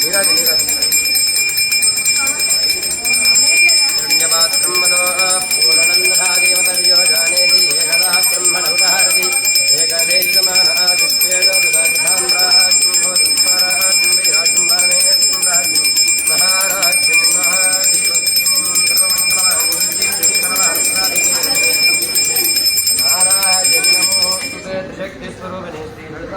నీరాజు నీరాజు హిరణ్యపాత్రం మదో పూర్ణనందధాదేవతర్యో ఏకదా బ్రహ్మణ ఉపహరతి ఏకదేశమానాదిత్యేదోదాం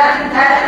Santa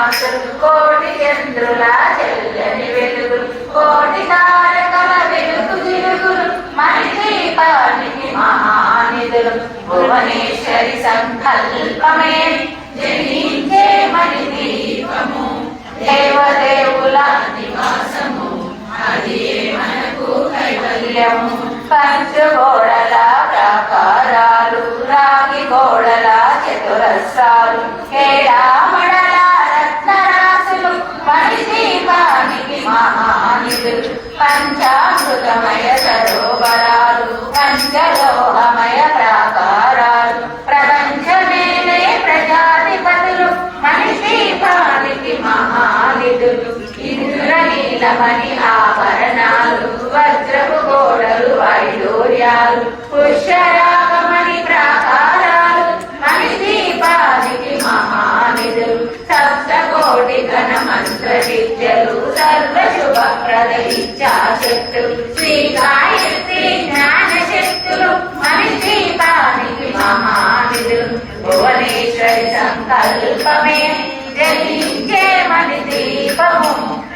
ప్రచండ కోటి చంద్రుల తెల్లని వెలుగులు కోటి తారకల వెలుగు జిలుగులు మణి దీపానికి మహానిధులు భువనేశ్వరి సంకల్పమే జనించే మణి దీపము దేవదేవుల నివాసము అది మనకు కైవల్యము పంచగోడల ప్రాకారాలు రాగి గోడల చతురస్రాలు ఏడామడల రత్నరాశులు మణి దీపానికి మహానిధులు పంచామృతమయ సరోవరాలు పంచలోహమయ ప్రాకారాలు ప్రపంచమేలే ప్రజాధిపతులు మనిషి పాలికి మహానిధులు ఇంద్ర నీలమణి ఆభరణాలు వజ్రపు గోడలు వైడూర్యాలు పుష్యరాగమణి ప్రాకారాలు మనిషి పాలికి మహానిధులు సప్త కోటి ఘన మంత్ర విద్యలు సర్వ శుభప్రద శ్రీ గాయత్రి జ్ఞాన శక్తులు మణి మహానిధులు భువనేశ్వరి సంకల్పమే. జయించే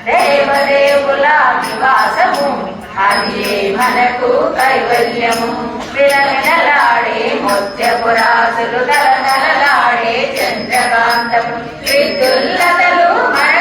దేవదేవుల నివాసము. అది మనకు కైవల్యము? విలవిలలాడే ముత్యపురాసులు తలతలలాడే చంద్రకాంతము. విద్యుల్లతలు మన